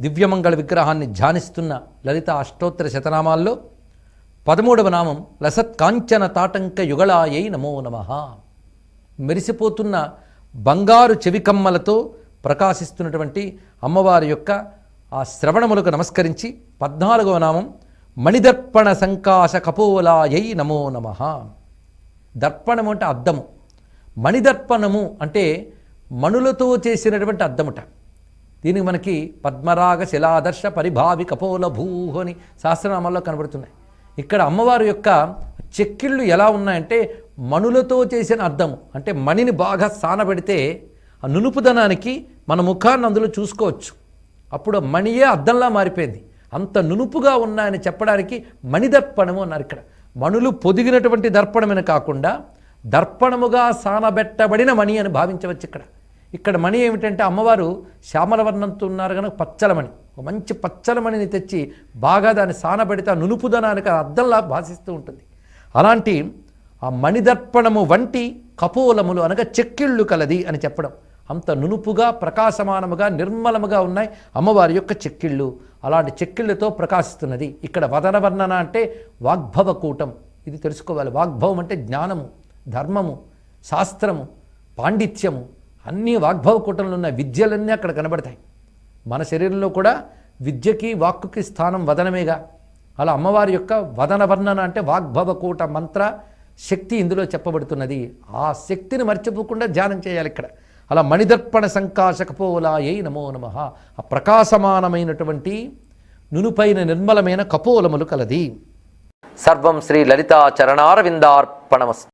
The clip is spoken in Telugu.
దివ్యమంగళ విగ్రహాన్ని ధ్యానిస్తున్న లలిత అష్టోత్తర శతనామాల్లో పదమూడవ నామం లసత్ కాంచన తాటంక యుగళాయై నమో నమ. మెరిసిపోతున్న బంగారు చెవికమ్మలతో ప్రకాశిస్తున్నటువంటి అమ్మవారి యొక్క ఆ శ్రవణములకు నమస్కరించి పద్నాలుగవ నామం మణిదర్పణ సంకాశ కపోలాయై నమో నమ. దర్పణము అంటే అద్దము. మణిదర్పణము అంటే మణులతో చేసినటువంటి అద్దముట. దీనికి మనకి పద్మరాగ శిలాదర్శ పరిభావి కపోల భూహు అని శాస్త్రనామాల్లో కనబడుతున్నాయి. ఇక్కడ అమ్మవారి యొక్క చెక్కిళ్ళు ఎలా ఉన్నాయంటే మణులతో చేసిన అర్థము. అంటే మణిని బాగా సానబెడితే ఆ నునుపుదనానికి మన ముఖాన్ని అందులో చూసుకోవచ్చు. అప్పుడు మణియే అద్దంలా మారిపోయింది. అంత నునుపుగా ఉన్నాయని చెప్పడానికి మణిదర్పణము అన్నారు ఇక్కడ. మణులు పొదిగినటువంటి దర్పణమని కాకుండా దర్పణముగా సానబెట్టబడిన మణి అని భావించవచ్చు ఇక్కడ. ఇక్కడ మణి ఏమిటంటే అమ్మవారు శ్యామల వర్ణంతో ఉన్నారు కనుక పచ్చలమణి. ఒక మంచి పచ్చలమణిని తెచ్చి బాగా దాన్ని సానబెడితే ఆ నునుపుదనానికి అద్దంలా భాషిస్తూ ఉంటుంది. అలాంటి ఆ మణిదర్పణము వంటి కపోలములు అనగా చెక్కిళ్ళు కలది అని చెప్పడం. అంత నునుపుగా ప్రకాశమానముగా నిర్మలముగా ఉన్నాయి అమ్మవారి యొక్క చెక్కిళ్ళు. అలాంటి చెక్కిళ్ళతో ప్రకాశిస్తున్నది. ఇక్కడ వదన వర్ణన అంటే వాగ్భవ కూటం. ఇది తెలుసుకోవాలి. వాగ్భవం అంటే జ్ఞానము ధర్మము శాస్త్రము పాండిత్యము. అన్ని వాగ్భవ కూటంలో ఉన్న విద్యలన్నీ అక్కడ కనబడతాయి. మన శరీరంలో కూడా విద్యకి వాక్కుకి స్థానం వదనమేగా. అలా అమ్మవారి యొక్క వదన వర్ణన అంటే వాగ్భవ కూట మంత్ర శక్తి ఇందులో చెప్పబడుతున్నది. ఆ శక్తిని మర్చిపోకుండా ధ్యానం చేయాలి ఇక్కడ. అలా మణిదర్పణ సంకాశకపోలాయై నమో నమ. ఆ ప్రకాశమానమైనటువంటి నునుపైన నిర్మలమైన కపోలములు కలది. సర్వం శ్రీ లలితా చరణారవిందార్పణమస్తు